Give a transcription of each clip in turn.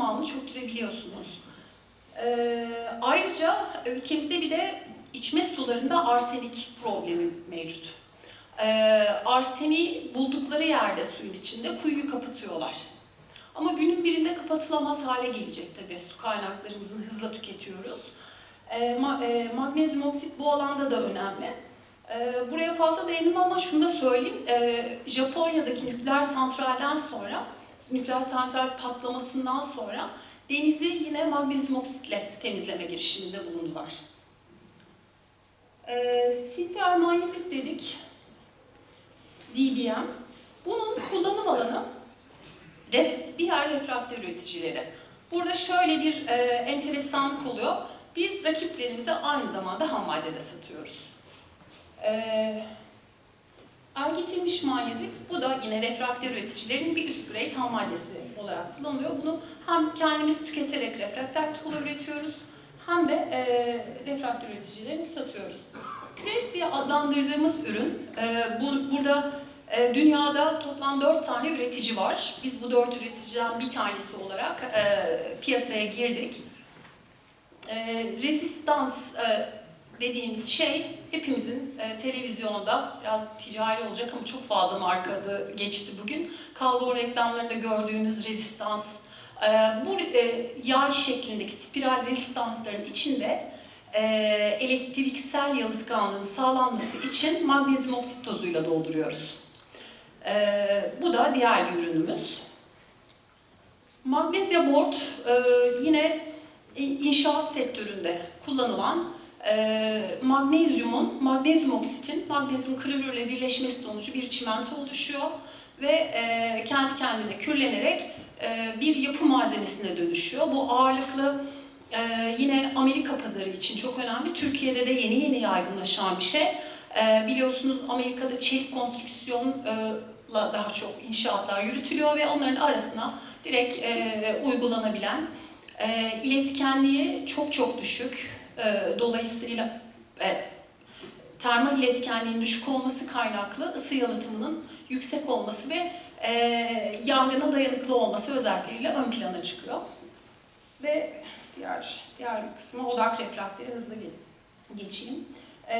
tamamını çöktürebiliyorsunuz. Ee, ayrıca ülkemizde bir de içme sularında arsenik problemi mevcut. Ee, arseni buldukları yerde suyun içinde kuyuyu kapatıyorlar. Ama günün birinde kapatılamaz hale gelecek tabii. Su kaynaklarımızı hızla tüketiyoruz. Ee, ma- e, magnezyum oksit bu alanda da önemli. Ee, buraya fazla değindim ama şunu da söyleyeyim. Ee, Japonya'daki nükleer santralden sonra, nükleer santral patlamasından sonra denizi yine magnezyum oksitle temizleme girişiminde bulundular. Ee, Silter manyezit dedik. DBM. Bunun kullanım alanı ref, diğer refraktör üreticileri. Burada şöyle bir e, enteresanlık oluyor. Biz rakiplerimize aynı zamanda ham maddede satıyoruz. E, ergetilmiş manyezit, bu da yine refraktör üreticilerinin bir üst grade ham maddesi olarak kullanılıyor. Bunu hem kendimiz tüketerek refraktör tuğla üretiyoruz, hem de e, refraktör üreticilerini satıyoruz. Pres diye adlandırdığımız ürün, e, bu, burada e, dünyada toplam 4 tane üretici var. Biz bu 4 üreticiden bir tanesi olarak e, piyasaya girdik. E, rezistans e, dediğimiz şey hepimizin e, televizyonda biraz ticari olacak ama çok fazla marka adı geçti bugün. Kalgon reklamlarında gördüğünüz rezistans. E, bu e, yay şeklindeki spiral rezistansların içinde e, elektriksel yalıtkanlığın sağlanması için magnezyum oksit tozuyla dolduruyoruz. E, bu da diğer bir ürünümüz. Magnezya board e, yine inşaat sektöründe kullanılan e, magnezyumun, magnezyum oksitin magnezyum klorürle birleşmesi sonucu bir çimento oluşuyor ve e, kendi kendine kürlenerek e, bir yapı malzemesine dönüşüyor. Bu ağırlıklı e, yine Amerika pazarı için çok önemli. Türkiye'de de yeni yeni yaygınlaşan bir şey. E, biliyorsunuz Amerika'da çelik konstrüksiyonla daha çok inşaatlar yürütülüyor ve onların arasına direkt e, uygulanabilen, e, iletkenliği çok çok düşük, e, dolayısıyla e, termal iletkenliğin düşük olması kaynaklı ısı yalıtımının yüksek olması ve e, yangına dayanıklı olması özellikleriyle ön plana çıkıyor. Ve diğer diğer kısmı odak refraktörü hızlı ge- geçeyim. E,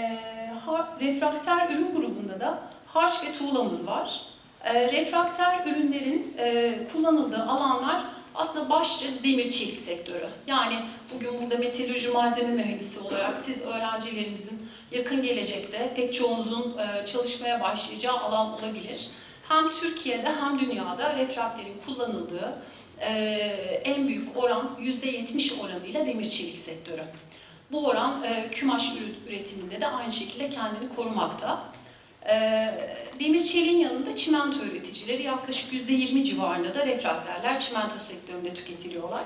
har- refraktör ürün grubunda da harç ve tuğlamız var. E, refraktör ürünlerin e, kullanıldığı alanlar aslında başlıca demir çelik sektörü. Yani bugün burada metalurji malzeme mühendisi olarak siz öğrencilerimizin yakın gelecekte pek çoğunuzun e, çalışmaya başlayacağı alan olabilir. Hem Türkiye'de hem dünyada refraktörün kullanıldığı e, en büyük oran %70 oranıyla demir çelik sektörü. Bu oran e, kümaş üretiminde de aynı şekilde kendini korumakta. E, demir çeliğin yanında çimento üreticileri yaklaşık %20 civarında da refraktörler çimento sektöründe tüketiliyorlar.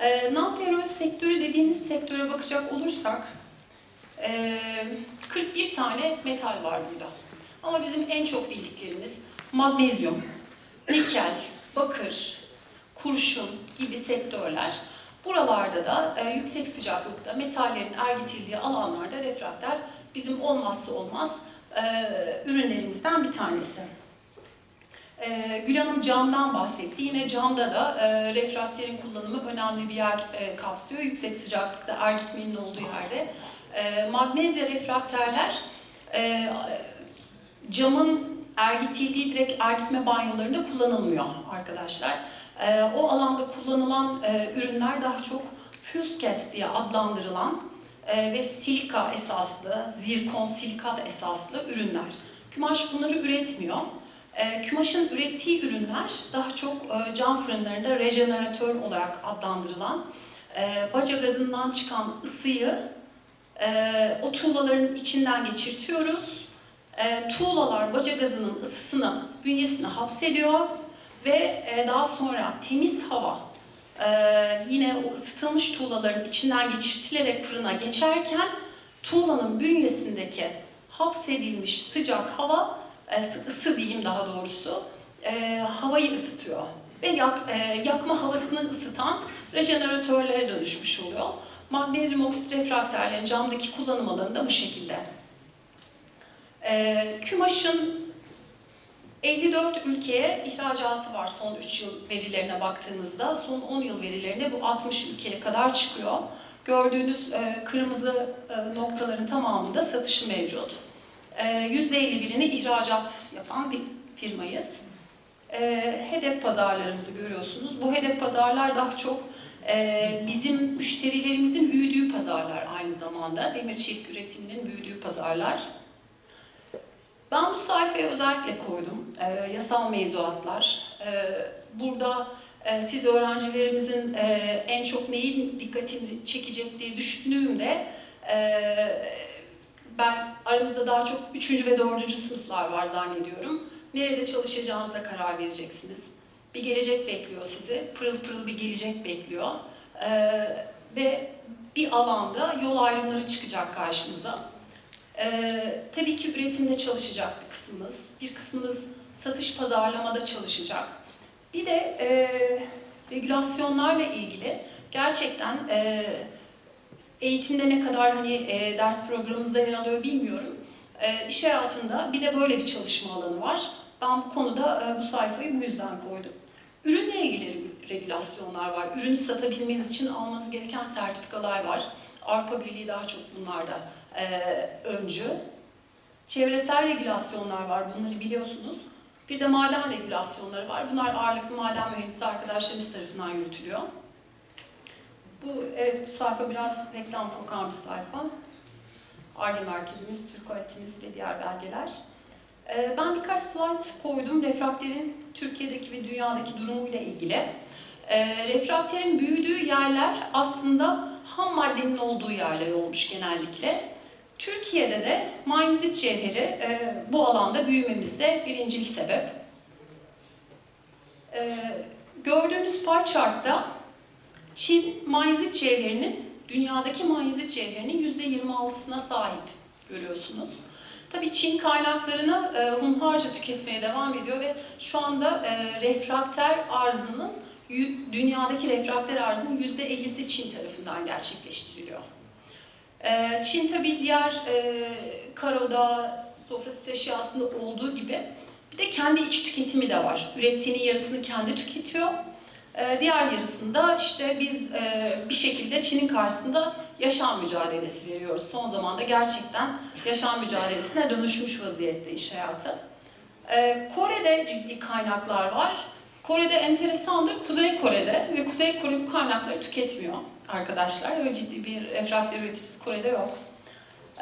E, non-ferrous sektörü dediğimiz sektöre bakacak olursak e, 41 tane metal var burada. Ama bizim en çok bildiklerimiz magnezyum, nikel, bakır, kurşun gibi sektörler. Buralarda da e, yüksek sıcaklıkta metallerin ergitildiği alanlarda refraktör bizim olmazsa olmaz e, ürünlerimizden bir tanesi. E, Gül Hanım camdan bahsetti. Yine camda da e, refraktörün kullanımı önemli bir yer e, kapsıyor. Yüksek sıcaklıkta ergitmenin olduğu yerde. E, magnezya refraktörler e, camın ergitildiği direkt ergitme banyolarında kullanılmıyor arkadaşlar. E, o alanda kullanılan e, ürünler daha çok fused gas diye adlandırılan ve silika esaslı, zirkon silikat esaslı ürünler. Kümaş bunları üretmiyor. E, Kümaş'ın ürettiği ürünler daha çok e, cam fırınlarında rejeneratör olarak adlandırılan e, baca gazından çıkan ısıyı e, o tuğlaların içinden geçirtiyoruz. Tuğlalar baca gazının ısısını bünyesine hapsediyor ve daha sonra temiz hava e, yine o ısıtılmış tuğlaların içinden geçirtilerek fırına geçerken tuğlanın bünyesindeki hapsedilmiş sıcak hava, e, ısı diyeyim daha doğrusu, e, havayı ısıtıyor. Ve yak, e, yakma havasını ısıtan rejeneratörlere dönüşmüş oluyor. Magnezyum oksit refraktörlerin camdaki kullanım alanı da bu şekilde. E, kümaşın 54 ülkeye ihracatı var son 3 yıl verilerine baktığımızda. Son 10 yıl verilerine bu 60 ülkeye kadar çıkıyor. Gördüğünüz e, kırmızı e, noktaların tamamında satışı mevcut. E, %51'ini ihracat yapan bir firmayız. E, hedef pazarlarımızı görüyorsunuz. Bu hedef pazarlar daha çok e, bizim müşterilerimizin büyüdüğü pazarlar aynı zamanda. Demir çelik üretiminin büyüdüğü pazarlar. Ben bu sayfayı özellikle koydum. E, yasal mevzuatlar. E, burada e, siz öğrencilerimizin e, en çok neyin dikkatini çekecek diye düşündüğümde e, ben aramızda daha çok 3. ve 4. sınıflar var zannediyorum. Nerede çalışacağınıza karar vereceksiniz. Bir gelecek bekliyor sizi. Pırıl pırıl bir gelecek bekliyor. E, ve bir alanda yol ayrımları çıkacak karşınıza. Ee, tabii ki üretimde çalışacak bir kısmımız, bir kısmımız satış pazarlamada çalışacak. Bir de e, regülasyonlarla ilgili gerçekten e, eğitimde ne kadar hani e, ders programımızda yer alıyor bilmiyorum. E, iş hayatında bir de böyle bir çalışma alanı var. Ben bu konuda e, bu sayfayı bu yüzden koydum. Ürünle ilgili regülasyonlar var. Ürünü satabilmeniz için almanız gereken sertifikalar var. Avrupa Birliği daha çok bunlarda e, öncü. Çevresel regülasyonlar var, bunları biliyorsunuz. Bir de maden regülasyonları var. Bunlar ağırlıklı maden mühendisi arkadaşlarımız tarafından yürütülüyor. Bu, evet, bu sayfa biraz reklam kokan bir sayfa. ARGE merkezimiz, Türk Öğretimiz ve diğer belgeler. E, ben birkaç slide koydum refrakterin Türkiye'deki ve dünyadaki durumuyla ilgili. E, refrakterin büyüdüğü yerler aslında ham maddenin olduğu yerler olmuş genellikle. Türkiye'de de manyezit cevheri e, bu alanda büyümemizde birincil sebep. E, gördüğünüz pie chart'ta Çin manyezit cevherinin dünyadaki manyezit cevherinin %26'sına sahip görüyorsunuz. Tabii Çin kaynaklarını e, hunharca tüketmeye devam ediyor ve şu anda e, refrakter arzının dünyadaki refrakter arzının %50'si Çin tarafından gerçekleştiriliyor. Ee, Çin tabii diğer e, karoda, sofra set eşyasında olduğu gibi bir de kendi iç tüketimi de var. Ürettiğinin yarısını kendi tüketiyor. Ee, diğer yarısında işte biz e, bir şekilde Çin'in karşısında yaşam mücadelesi veriyoruz. Son zamanda gerçekten yaşam mücadelesine dönüşmüş vaziyette iş hayatı. Ee, Kore'de ciddi kaynaklar var. Kore'de enteresandır, Kuzey Kore'de ve Kuzey Kore bu kaynakları tüketmiyor arkadaşlar. Öyle ciddi bir refraktör üreticisi Kore'de yok.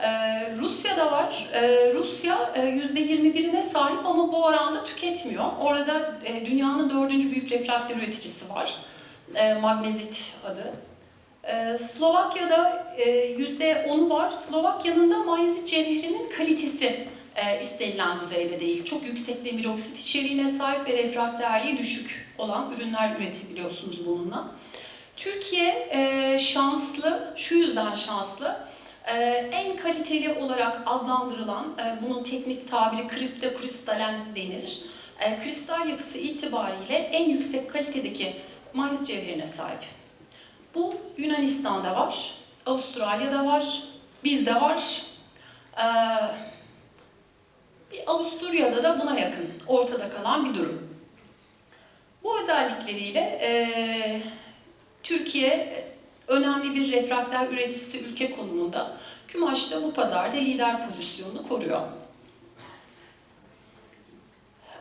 Ee, Rusya'da var. Ee, Rusya e, %21'ine sahip ama bu oranda tüketmiyor. Orada e, dünyanın dördüncü büyük refraktör üreticisi var. E, Magnezit adı. Ee, Slovakya'da e, %10'u var. Slovakya'nın da magnezit cevherinin kalitesi e, istenilen düzeyde değil. Çok yüksek demir oksit içeriğine sahip ve refrakterliği düşük olan ürünler üretebiliyorsunuz bununla. Türkiye e, şanslı, şu yüzden şanslı. E, en kaliteli olarak adlandırılan, e, bunun teknik tabiri kriptokristalen denir. E, kristal yapısı itibariyle en yüksek kalitedeki mayıs cevherine sahip. Bu Yunanistan'da var, Avustralya'da var, bizde var. E, bir Avusturya'da da buna yakın, ortada kalan bir durum. Bu özellikleriyle e, Türkiye önemli bir refrakter üreticisi ülke konumunda. Kümaş da bu pazarda lider pozisyonunu koruyor.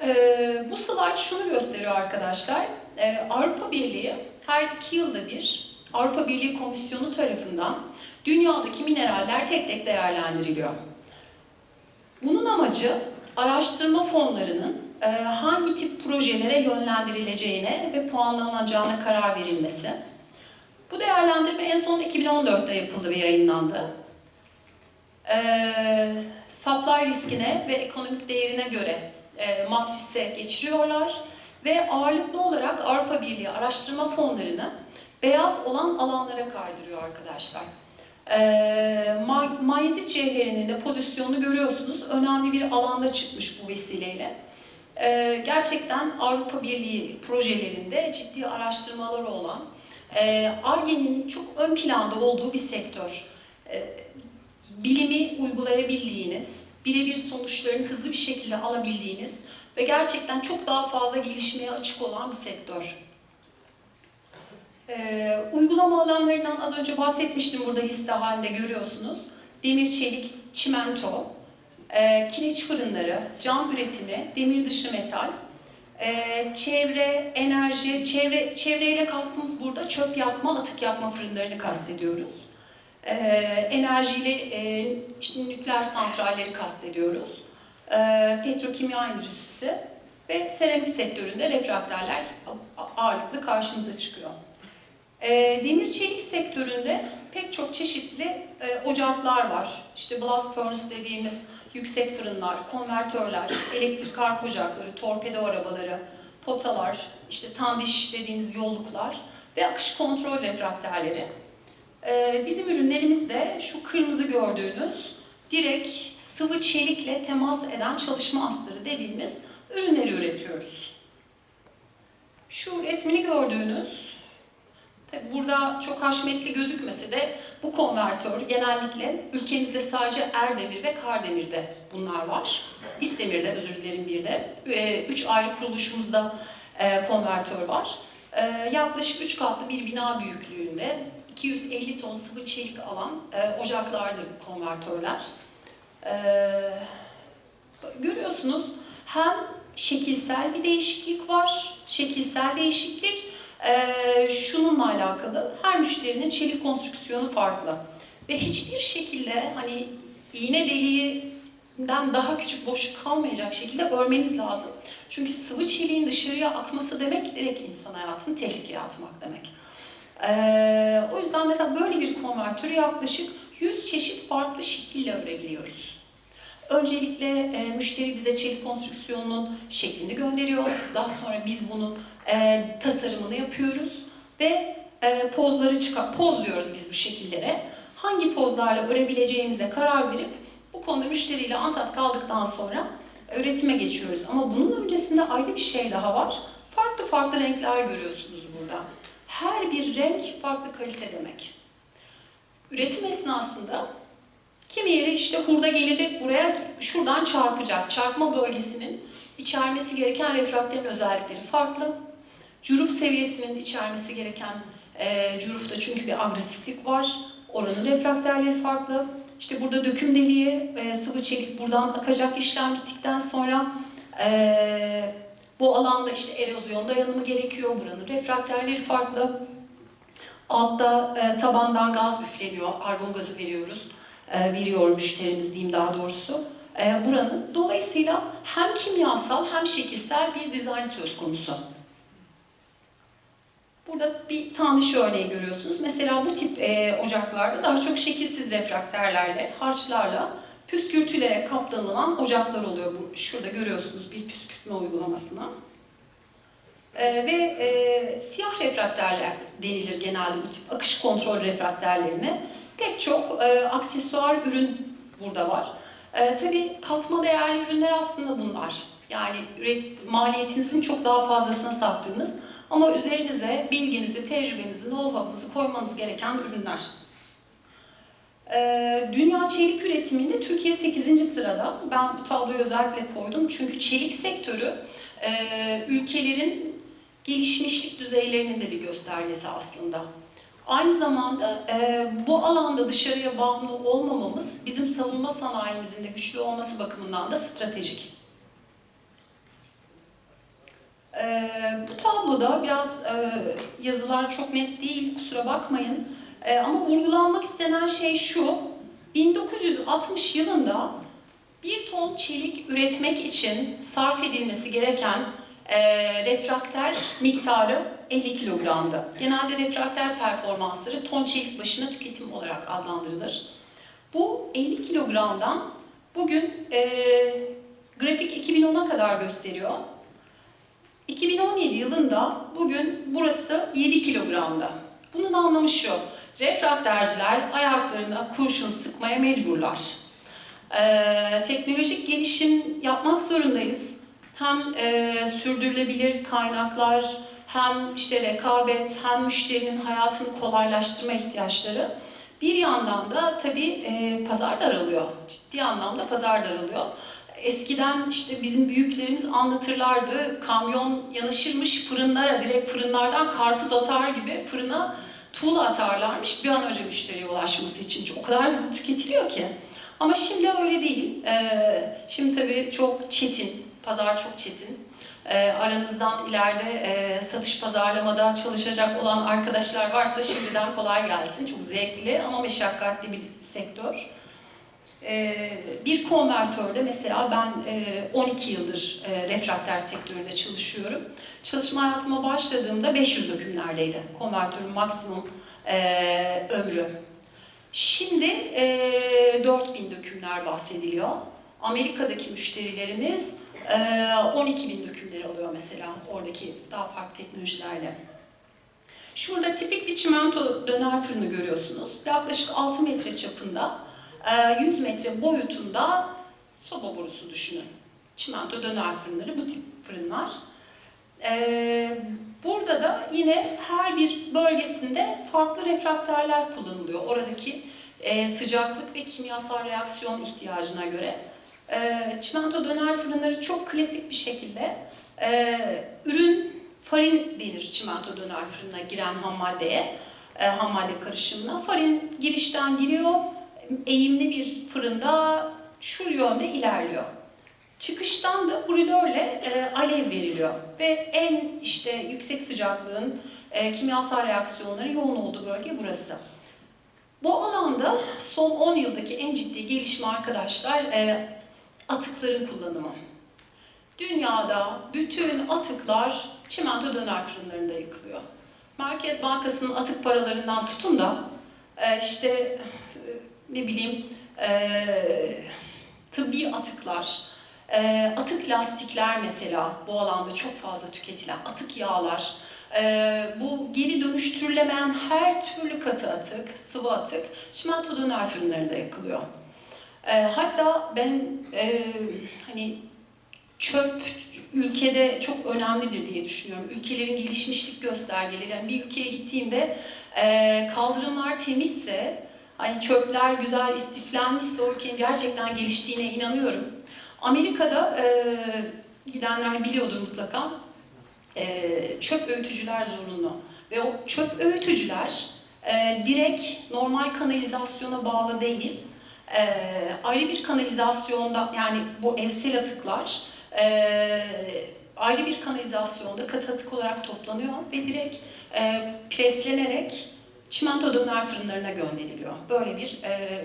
Ee, bu slide şunu gösteriyor arkadaşlar. Ee, Avrupa Birliği her iki yılda bir Avrupa Birliği Komisyonu tarafından dünyadaki mineraller tek tek değerlendiriliyor. Bunun amacı araştırma fonlarının e, hangi tip projelere yönlendirileceğine ve puanlanacağına karar verilmesi. Bu değerlendirme en son 2014'te yapıldı ve yayınlandı. Ee, supply riskine ve ekonomik değerine göre e, matrise geçiriyorlar ve ağırlıklı olarak Avrupa Birliği araştırma fonlarını beyaz olan alanlara kaydırıyor arkadaşlar. Ee, ma Mayezit cevherinin de pozisyonunu görüyorsunuz. Önemli bir alanda çıkmış bu vesileyle. Ee, gerçekten Avrupa Birliği projelerinde ciddi araştırmaları olan, ARGE'nin çok ön planda olduğu bir sektör. E, bilimi uygulayabildiğiniz, birebir sonuçlarını hızlı bir şekilde alabildiğiniz, ve gerçekten çok daha fazla gelişmeye açık olan bir sektör. Ee, uygulama alanlarından az önce bahsetmiştim burada liste halinde görüyorsunuz. Demir, çelik, çimento, e, kireç fırınları, cam üretimi, demir dışı metal, e, çevre, enerji, çevre çevreyle kastımız burada çöp yakma, atık yakma fırınlarını kastediyoruz. E, enerjiyle e, nükleer santralleri kastediyoruz. E, petrokimya endüstrisi ve seramik sektöründe refrakterler ağırlıklı karşımıza çıkıyor. E, demir çelik sektöründe pek çok çeşitli e, ocaklar var. İşte blast furnace dediğimiz yüksek fırınlar, konvertörler, elektrik ark ocakları, torpedo arabaları, potalar, işte tandiş dediğimiz yolluklar ve akış kontrol refrakterleri. E, bizim ürünlerimiz de şu kırmızı gördüğünüz direkt sıvı çelikle temas eden çalışma astarı dediğimiz ürünleri üretiyoruz. Şu resmini gördüğünüz burada çok haşmetli gözükmese de bu konvertör genellikle ülkemizde sadece Erdemir ve Kardemir'de bunlar var. İstemir'de özür dilerim bir de. Ee, Üç ayrı kuruluşumuzda e, konvertör var. Ee, Yaklaşık üç katlı bir bina büyüklüğünde 250 ton sıvı çelik alan e, ocaklardır bu konvertörler. Görüyorsunuz hem şekilsel bir değişiklik var. Şekilsel değişiklik ee, şununla alakalı. Her müşterinin çelik konstrüksiyonu farklı. Ve hiçbir şekilde hani iğne deliğinden daha küçük boşluk kalmayacak şekilde örmeniz lazım. Çünkü sıvı çeliğin dışarıya akması demek direkt insan hayatını tehlikeye atmak demek. Ee, o yüzden mesela böyle bir konvertörü yaklaşık 100 çeşit farklı şekille örebiliyoruz. Öncelikle e, müşteri bize çelik konstrüksiyonunun şeklini gönderiyor. Daha sonra biz bunun e, tasarımını yapıyoruz ve e, pozları çıkar, pozluyoruz biz bu şekillere. Hangi pozlarla örebileceğimize karar verip bu konuda müşteriyle antat kaldıktan sonra üretime geçiyoruz. Ama bunun öncesinde ayrı bir şey daha var. Farklı farklı renkler görüyorsunuz burada. Her bir renk farklı kalite demek. Üretim esnasında kimi yere işte hurda gelecek buraya şuradan çarpacak. Çarpma bölgesinin içermesi gereken refrakterin özellikleri farklı. Cüruf seviyesinin içermesi gereken e, cürufta çünkü bir agresiflik var. Oranın refrakterleri farklı. İşte burada döküm deliği, e, sıvı çelik buradan akacak işlem bittikten sonra e, bu alanda işte erozyon dayanımı gerekiyor. Buranın refrakterleri farklı. Altta e, tabandan gaz üfleniyor, argon gazı veriyoruz. E, veriyor müşterimiz diyeyim daha doğrusu. E, buranın. Dolayısıyla hem kimyasal hem şekilsel bir dizayn söz konusu. Burada bir tanış örneği görüyorsunuz. Mesela bu tip e, ocaklarda daha çok şekilsiz refrakterlerle, harçlarla püskürtülerek kaplanılan ocaklar oluyor. Bu, şurada görüyorsunuz bir püskürtme uygulamasına. E, ve e, siyah refrakterler denilir genelde bu tip akış kontrol refrakterlerine. Pek çok e, aksesuar ürün burada var. E, tabii katma değerli ürünler aslında bunlar. Yani maliyetinizin çok daha fazlasına sattığınız ama üzerinize bilginizi, tecrübenizi, know-how'ınızı koymanız gereken ürünler. Ee, dünya çelik üretiminde Türkiye 8. sırada. Ben bu tabloyu özellikle koydum çünkü çelik sektörü e, ülkelerin gelişmişlik düzeylerinin de bir göstergesi aslında. Aynı zamanda e, bu alanda dışarıya bağımlı olmamamız bizim savunma sanayimizin de güçlü olması bakımından da stratejik. E, bu tabloda biraz e, yazılar çok net değil, kusura bakmayın. E, ama vurgulanmak istenen şey şu, 1960 yılında bir ton çelik üretmek için sarf edilmesi gereken e, refrakter miktarı 50 kilogramdı. Genelde refrakter performansları ton çelik başına tüketim olarak adlandırılır. Bu 50 kilogramdan bugün e, grafik 2010'a kadar gösteriyor. 2017 yılında bugün burası 7 kilogramda. Bunun anlamı şu, refrakterciler ayaklarına kurşun sıkmaya mecburlar. Ee, teknolojik gelişim yapmak zorundayız. Hem e, sürdürülebilir kaynaklar, hem işte rekabet, hem müşterinin hayatını kolaylaştırma ihtiyaçları. Bir yandan da tabii e, pazar daralıyor. Ciddi anlamda pazar daralıyor. eskiden işte bizim büyüklerimiz anlatırlardı. Kamyon yanaşırmış fırınlara, direkt fırınlardan karpuz atar gibi fırına tuğla atarlarmış bir an önce müşteriye ulaşması için. O kadar hızlı tüketiliyor ki. Ama şimdi öyle değil. Ee, şimdi tabii çok çetin, pazar çok çetin. Ee, aranızdan ileride e, satış pazarlamada çalışacak olan arkadaşlar varsa şimdiden kolay gelsin. Çok zevkli ama meşakkatli bir sektör. Ee, bir konvertörde mesela ben e, 12 yıldır e, refrakter sektöründe çalışıyorum. Çalışma hayatıma başladığımda 500 dökümlerdeydi konvertörün maksimum e, ömrü. Şimdi e, 4000 dökümler bahsediliyor. Amerika'daki müşterilerimiz e, 12 bin dökümleri alıyor mesela oradaki daha farklı teknolojilerle. Şurada tipik bir çimento döner fırını görüyorsunuz. Yaklaşık 6 metre çapında, e, 100 metre boyutunda soba borusu düşünün. Çimento döner fırınları, bu tip fırınlar. E, Burada da yine her bir bölgesinde farklı refrakterler kullanılıyor. Oradaki e, sıcaklık ve kimyasal reaksiyon ihtiyacına göre. E, çimento döner fırınları çok klasik bir şekilde e, ürün farin denir çimento döner fırınına giren ham maddeye, ham madde karışımına. Farin girişten giriyor, eğimli bir fırında şu yönde ilerliyor. Çıkıştan da brülörle e, alev veriliyor ve en işte yüksek sıcaklığın e, kimyasal reaksiyonların yoğun olduğu bölge burası. Bu alanda son 10 yıldaki en ciddi gelişme arkadaşlar atıkların kullanımı. Dünyada bütün atıklar çimento döner fırınlarında yıkılıyor. Merkez Bankası'nın atık paralarından tutun da e, işte e, ne bileyim e, tıbbi atıklar, atık lastikler mesela bu alanda çok fazla tüketilen atık yağlar, bu geri dönüştürülemeyen her türlü katı atık, sıvı atık çimento döner fırınlarında yakılıyor. E, hatta ben e, hani çöp ülkede çok önemlidir diye düşünüyorum. Ülkelerin gelişmişlik göstergeleri. Yani bir ülkeye gittiğimde e, kaldırımlar temizse, hani çöpler güzel istiflenmişse o ülkenin gerçekten geliştiğine inanıyorum. Amerika'da e, gidenler biliyordur mutlaka e, çöp öğütücüler zorunlu ve o çöp öğütücüler e, direkt normal kanalizasyona bağlı değil. E, ayrı bir kanalizasyonda yani bu evsel atıklar e, ayrı bir kanalizasyonda katı atık olarak toplanıyor ve direkt e, preslenerek çimento döner fırınlarına gönderiliyor. Böyle bir e,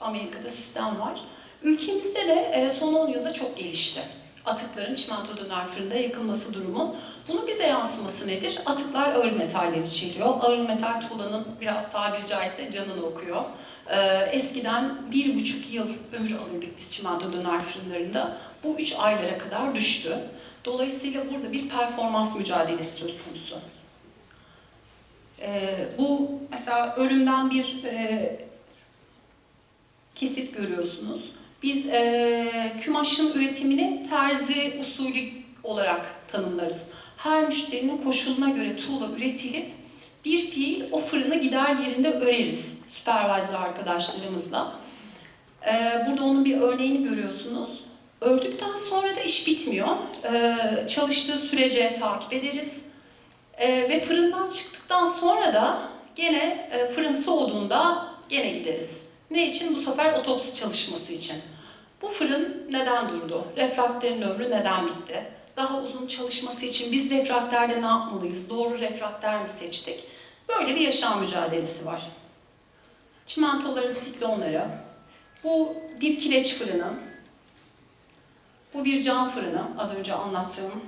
Amerika'da sistem var. Ülkemizde de e, son 10 yılda çok gelişti. Atıkların çimento döner fırında yakılması durumu. Bunun bize yansıması nedir? Atıklar ağır metaller içeriyor. Ağır metal tuğlanın biraz tabiri caizse canını okuyor. Ee, eskiden bir buçuk yıl ömür alırdık biz çimento döner fırınlarında. Bu üç aylara kadar düştü. Dolayısıyla burada bir performans mücadelesi söz konusu. Ee, bu mesela örümden bir e, kesit görüyorsunuz. Biz e, kümaşın üretimini terzi usulü olarak tanımlarız. Her müşterinin koşuluna göre tuğla üretilip bir fiil o fırını gider yerinde öreriz supervisor arkadaşlarımızla. E, burada onun bir örneğini görüyorsunuz. Ördükten sonra da iş bitmiyor. E, çalıştığı sürece takip ederiz. E, ve fırından çıktıktan sonra da gene e, fırın soğuduğunda gene gideriz. Ne için? Bu sefer otopsi çalışması için. Bu fırın neden durdu? Refrakterin ömrü neden bitti? Daha uzun çalışması için biz refrakterde ne yapmalıyız? Doğru refrakter mi seçtik? Böyle bir yaşam mücadelesi var. Çimentoların siklonları. Bu bir kireç fırını. Bu bir cam fırını. Az önce anlattığım.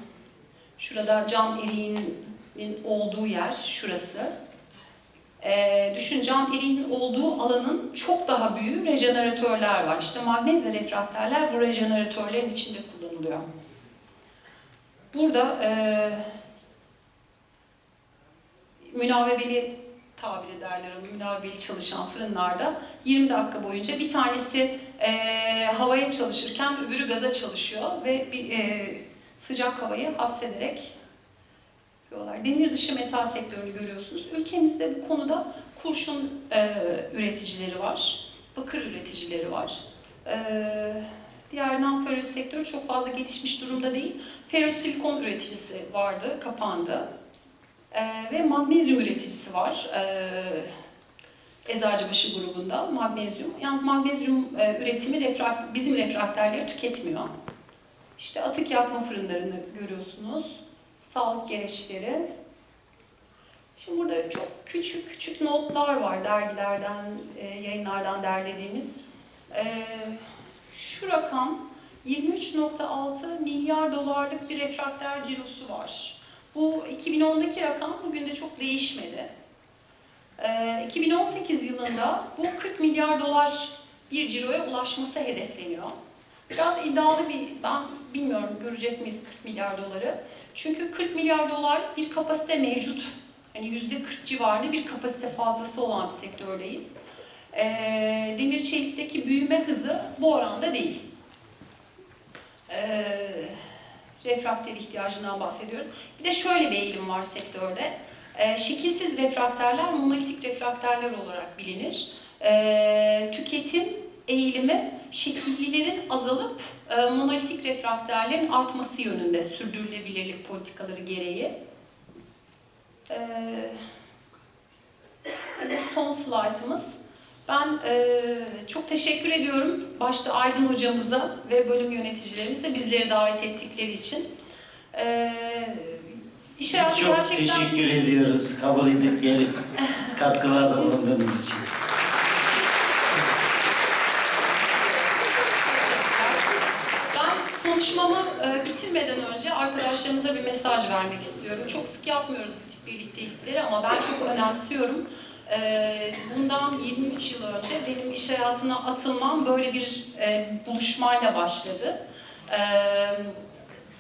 Şurada cam eriğinin olduğu yer şurası. Ee, düşün cam eriğinin olduğu alanın çok daha büyüğü rejeneratörler var. İşte magnezya refrakterler bu rejeneratörlerin içinde kullanılıyor. Burada e, münavebeli tabir ederler onu, münavebeli çalışan fırınlarda 20 dakika boyunca bir tanesi e, havaya çalışırken öbürü gaza çalışıyor ve bir e, sıcak havayı hapsederek yapıyorlar. Demir dışı metal sektörünü görüyorsunuz. Ülkemizde bu konuda kurşun e, üreticileri var, bakır üreticileri var. E, Diğer non-ferrous sektörü çok fazla gelişmiş durumda değil. Ferrosilikon üreticisi vardı, kapandı. Ee, ve magnezyum üreticisi var. Ee, Eczacıbaşı grubunda magnezyum. Yalnız magnezyum e, üretimi refrakt, bizim refrakterleri tüketmiyor. İşte atık yakma fırınlarını görüyorsunuz. Sağlık gereçleri. Şimdi burada çok küçük küçük notlar var dergilerden, e, yayınlardan derlediğimiz. E, şu rakam 23.6 milyar dolarlık bir refrakter cirosu var. Bu 2010'daki rakam bugün de çok değişmedi. E, 2018 yılında bu 40 milyar dolar bir ciroya ulaşması hedefleniyor. Biraz iddialı bir, ben bilmiyorum görecek miyiz 40 milyar doları. Çünkü 40 milyar dolar bir kapasite mevcut. Hani yüzde 40 civarında bir kapasite fazlası olan bir sektördeyiz. Ee, demir çelikteki büyüme hızı bu oranda değil. Ee, refrakter ihtiyacından bahsediyoruz. Bir de şöyle bir eğilim var sektörde. Ee, şekilsiz refrakterler monolitik refrakterler olarak bilinir. Ee, tüketim eğilimi şekillilerin azalıp e, monolitik refrakterlerin artması yönünde sürdürülebilirlik politikaları gereği. Ee, bu son slaytımız. Ben e, çok teşekkür ediyorum başta Aydın hocamıza ve bölüm yöneticilerimize bizleri davet ettikleri için. Ee, iş Biz çok gerçekten... teşekkür ediyoruz kabul edip gelip katkılarda bulunduğunuz için. Ben konuşmamı e, bitirmeden önce arkadaşlarımıza bir mesaj vermek istiyorum. Çok sık yapmıyoruz bu tip birliktelikleri ama ben çok önemsiyorum. E, Bundan 23 yıl önce benim iş hayatına atılmam böyle bir e, buluşmayla başladı. E,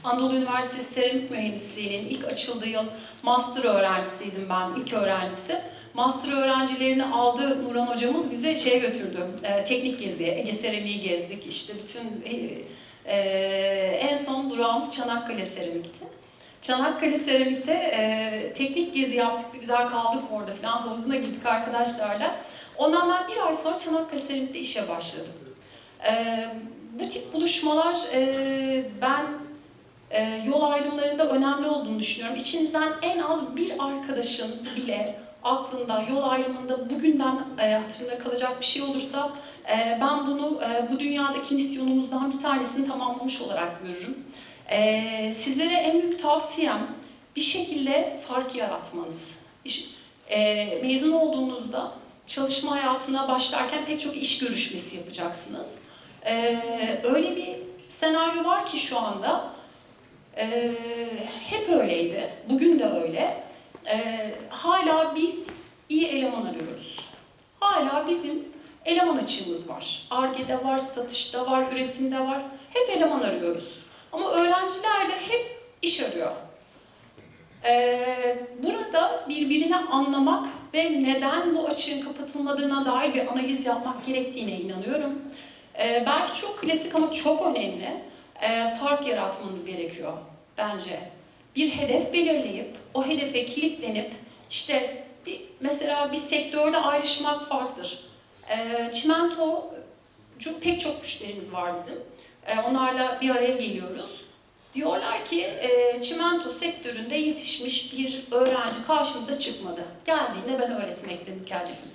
Anadolu Üniversitesi Seramik Mühendisliği'nin ilk açıldığı yıl master öğrencisiydim ben, ilk öğrencisi. Master öğrencilerini aldı Nurhan hocamız bize şeye götürdü, e, teknik geziye, Ege Seramik'i gezdik işte bütün e, en son durağımız Çanakkale Seramik'ti. Çanakkale Seramik'te e, teknik gezi yaptık, bir güzel kaldık orada falan, havuzuna girdik arkadaşlarla. Ondan ben bir ay sonra Çanakkale Seramik'te işe başladım. E, bu tip buluşmalar e, ben e, yol ayrımlarında önemli olduğunu düşünüyorum. İçinizden en az bir arkadaşın bile aklında, yol ayrımında bugünden e, hatırında kalacak bir şey olursa e, ben bunu e, bu dünyadaki misyonumuzdan bir tanesini tamamlamış olarak görürüm. E, sizlere en büyük tavsiyem bir şekilde fark yaratmanız. İş, e, mezun olduğunuzda çalışma hayatına başlarken pek çok iş görüşmesi yapacaksınız. E, öyle bir senaryo var ki şu anda ee, hep öyleydi. Bugün de öyle. Ee, hala biz iyi eleman arıyoruz. Hala bizim eleman açığımız var. Arge'de var, satışta var, üretimde var. Hep eleman arıyoruz. Ama öğrenciler de hep iş arıyor. Ee, burada birbirini anlamak ve neden bu açığın kapatılmadığına dair bir analiz yapmak gerektiğine inanıyorum. Ee, belki çok klasik ama çok önemli e, fark yaratmanız gerekiyor bence. Bir hedef belirleyip, o hedefe kilitlenip, işte bir, mesela bir sektörde ayrışmak farklıdır. E, çimento, çok, pek çok müşterimiz var bizim. E, onlarla bir araya geliyoruz. Diyorlar ki e, çimento sektöründe yetişmiş bir öğrenci karşımıza çıkmadı. Geldiğinde ben öğretmekle mükellefim.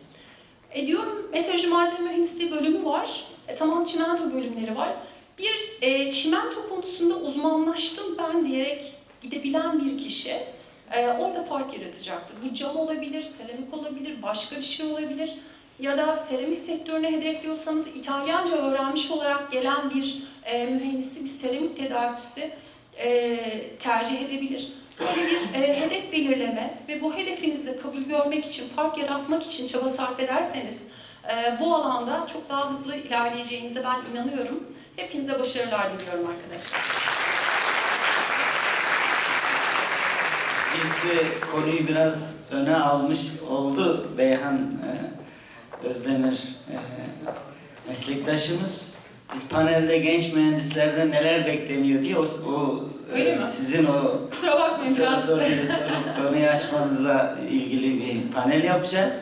E diyorum meteoroloji malzeme mühendisliği bölümü var. E, tamam çimento bölümleri var. Bir e, çimento konusunda uzmanlaştım ben diyerek gidebilen bir kişi e, orada fark yaratacaktır. Bu cam olabilir, seramik olabilir, başka bir şey olabilir. Ya da seramik sektörüne hedefliyorsanız İtalyanca öğrenmiş olarak gelen bir e, mühendisi, bir seramik tedarikçisi e, tercih edebilir. Böyle bir e, hedef belirleme ve bu hedefinizde kabul görmek için, fark yaratmak için çaba sarf ederseniz e, bu alanda çok daha hızlı ilerleyeceğinize ben inanıyorum. Hepinize başarılar diliyorum arkadaşlar. Biz e, konuyu biraz öne almış oldu Beyhan e, Özdemir e, meslektaşımız. Biz panelde genç mühendislerden neler bekleniyor diye o, o e, sizin o Kusura bakmayın soru biraz. soruyu sorup konuyu açmanızla ilgili bir panel yapacağız.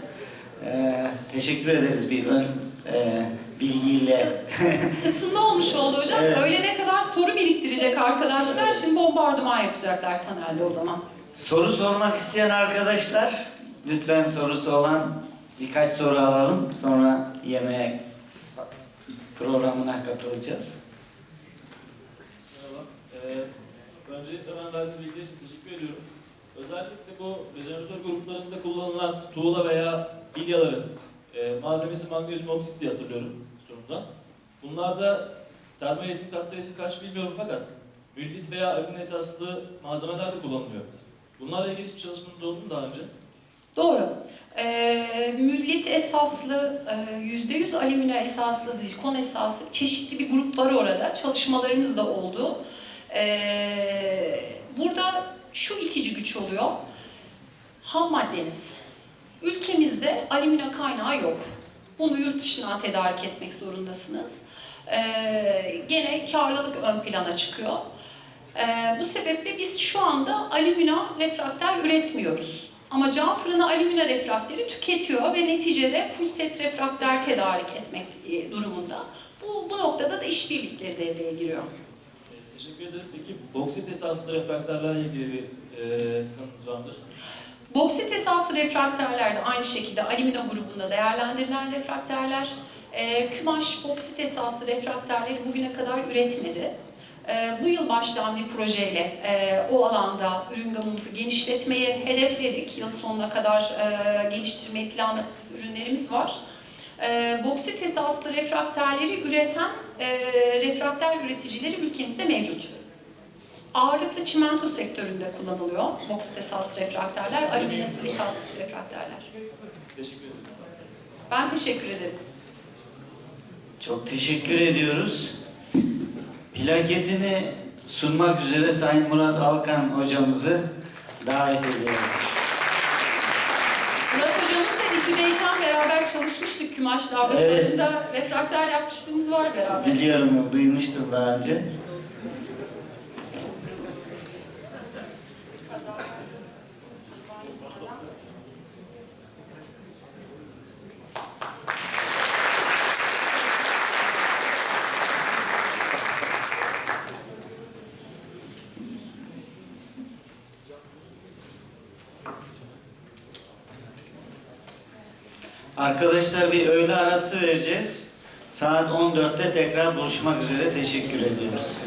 e, teşekkür ederiz bir ön e, bilgiyle. Isınma olmuş oldu hocam. Evet. Öğlene kadar soru biriktirecek arkadaşlar. Şimdi bombardıman yapacaklar panelde o zaman. Soru sormak isteyen arkadaşlar lütfen sorusu olan birkaç soru alalım. Sonra yemeğe programına katılacağız. Merhaba. Ee, öncelikle ben verdiğiniz bilgiler için teşekkür ediyorum. Özellikle bu rejeneratör gruplarında kullanılan tuğla veya bilyaların e, malzemesi magnezyum oksit diye hatırlıyorum sunumda. Bunlarda termoelektrik katsayısı kaç bilmiyorum fakat müllit veya alüminyum esaslı malzemeler de kullanılıyor. Bunlarla ilgili hiçbir çalışmanız oldu mu daha önce? Doğru. Ee, müllit esaslı, e, %100 alüminyum esaslı, zirkon esaslı çeşitli bir grup var orada. Çalışmalarımız da oldu. Ee, burada şu itici güç oluyor. Ham maddeniz. Ülkemizde alüminyum kaynağı yok. Bunu yurt dışına tedarik etmek zorundasınız. Ee, gene karlılık ön plana çıkıyor. Ee, bu sebeple biz şu anda alüminyum refrakter üretmiyoruz. Ama cam fırını alüminyum refrakteri tüketiyor ve neticede full set refrakter tedarik etmek e, durumunda. Bu, bu noktada da işbirlikleri devreye giriyor. Teşekkür ederim. Peki boksit esaslı refraktörlerle ilgili bir e, kanınız var mıdır? Boksit esaslı refrakterler de aynı şekilde alüminyum grubunda değerlendirilen refrakterler. Ee, Kümaş boksit esaslı refrakterleri bugüne kadar üretmedi. Ee, bu yıl başlayan bir projeyle e, o alanda ürün gamımızı genişletmeyi hedefledik. Yıl sonuna kadar e, geliştirmeyi planladığımız ürünlerimiz var. E, boksit esaslı refrakterleri üreten e, refrakter üreticileri ülkemizde mevcut. Ağırlıklı çimento sektöründe kullanılıyor boksit esaslı refrakterler, alüminyum silikat refrakterler. Teşekkür ederim. Ben teşekkür ederim. Çok teşekkür ediyoruz. Plaketini sunmak üzere Sayın Murat Alkan hocamızı davet ediyoruz. Murat hocamızla İTÜ'deyken beraber çalışmıştık. Kümaş laboratuvarında refrakter yapmışlığımız var beraber. Biliyorum, duymuştum daha önce. Arkadaşlar bir öğle arası vereceğiz. Saat 14'te tekrar buluşmak üzere teşekkür ediyoruz.